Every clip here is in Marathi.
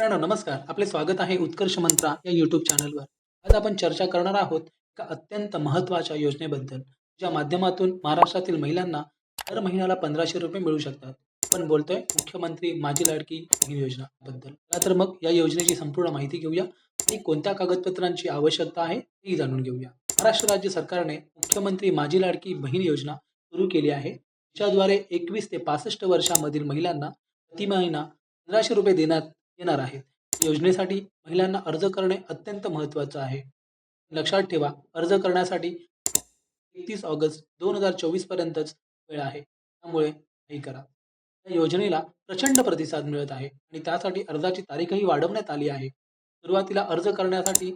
मित्रांनो नमस्कार. आपले स्वागत आहे उत्कर्ष मंत्रा या यूट्यूब चॅनलवर आज आपण चर्चा करणार आहोत एका अत्यंत महत्त्वाच्या योजनेबद्दल ज्या माध्यमातून महाराष्ट्रातील महिलांना दर महिन्याला पंधराशे रुपये मिळू शकतात. आपण बोलतोय मुख्यमंत्री माझी लाडकी बहीण योजनाबद्दल. चला तर मग या योजनेची संपूर्ण माहिती घेऊया आणि कोणत्या कागदपत्रांची आवश्यकता आहे ती जाणून घेऊया. महाराष्ट्र राज्य सरकारने मुख्यमंत्री माझी लाडकी बहीण योजना सुरू केली आहे. ज्याद्वारे एकवीस ते पासष्ट वर्षामधील महिलांना प्रति महिना पंधराशे रुपये देण्यात येणार आहेत. योजनेसाठी महिलांना अर्ज करणे अत्यंत महत्त्वाचं आहे. लक्षात ठेवा अर्ज करण्यासाठी एकतीस ऑगस्ट दोन हजार चोवीस पर्यंतच वेळ आहे. त्यामुळे हे करा. या योजनेला प्रचंड प्रतिसाद मिळत आहे आणि त्यासाठी अर्जाची तारीखही वाढवण्यात आली आहे. सुरुवातीला अर्ज करण्यासाठी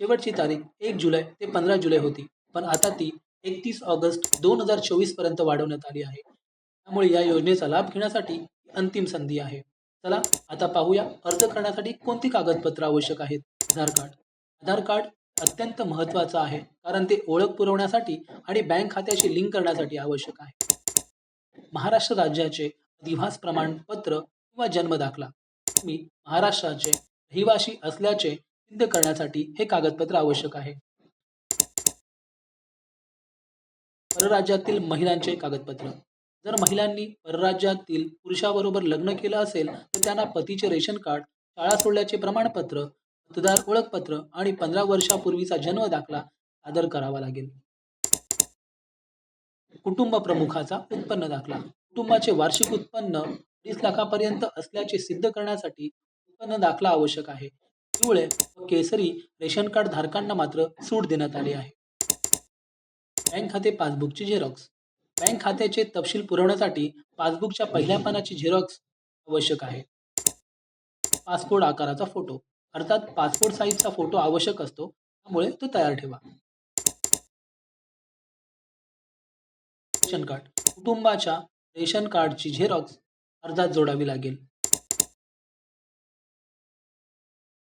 शेवटची तारीख एक जुलै ते पंधरा जुलै होती पण आता ती एकतीस ऑगस्ट दोन हजार चोवीसपर्यंत वाढवण्यात आली आहे. त्यामुळे या योजनेचा लाभ घेण्यासाठी अंतिम संधी आहे. चला आता पाहूया अर्ज करण्यासाठी कोणती कागदपत्र आवश्यक आहेत? आधार कार्ड. आधार कार्ड अत्यंत महत्त्वाचं आहे कारण ते ओळख पुरवण्यासाठी आणि बँक खात्याशी लिंक करण्यासाठी आवश्यक आहे. महाराष्ट्र राज्याचे अधिवास प्रमाणपत्र किंवा जन्म दाखला तुम्ही महाराष्ट्राचे रहिवासी असल्याचे सिद्ध करण्यासाठी हे कागदपत्र आवश्यक आहे. परराज्यातील महिलांचे कागदपत्र. जर महिलांनी परराज्यातील पुरुषाबरोबर लग्न केलं असेल तर त्यांना पतीचे रेशन कार्ड शाळा सोडल्याचे प्रमाणपत्र मतदार ओळखपत्र आणि पंधरा वर्षापूर्वीचा जन्म दाखला सादर करावा लागेल. कुटुंब प्रमुखाचा उत्पन्न दाखला. कुटुंबाचे वार्षिक उत्पन्न वीस लाखापर्यंत असल्याचे सिद्ध करण्यासाठी उत्पन्न दाखला आवश्यक आहे. पिवळे व केसरी रेशन कार्ड धारकांना मात्र सूट देण्यात आली आहे. बँक खाते पासबुकची झेरॉक्स बँक खात्याचे तपशील पुरवण्यासाठी पासबुकच्या पहिल्या पानाची झेरॉक्स आवश्यक आहे. पासपोर्ट आकाराचा फोटो अर्थात पासपोर्ट साईजचा फोटो आवश्यक असतो त्यामुळे तो तयार ठेवा. रेशन कार्ड कुटुंबाच्या रेशन कार्डची झेरॉक्स अर्जात जोडावी लागेल.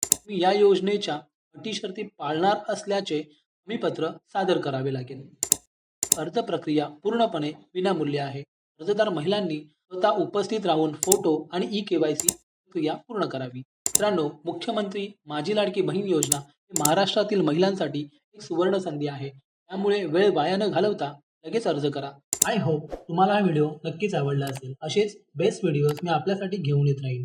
तुम्ही या योजनेच्या अटी शर्ती पाळणार असल्याचे हमीपत्र सादर करावे लागेल. अर्ज प्रक्रिया पूर्णपणे विनामूल्य आहे. अर्जदार महिलांनी स्वतः उपस्थित राहून फोटो आणि ई के वाय सी प्रक्रिया पूर्ण करावी. मित्रांनो मुख्यमंत्री माझी लाडकी बहीण योजना ही महाराष्ट्रातील महिलांसाठी एक सुवर्ण संधी आहे. त्यामुळे वेळ वाया न घालवता लगेच अर्ज करा. आय होप तुम्हाला हा व्हिडिओ नक्कीच आवडला असेल. असेच बेस्ट व्हिडिओज मी आपल्यासाठी घेऊन येत राहीन.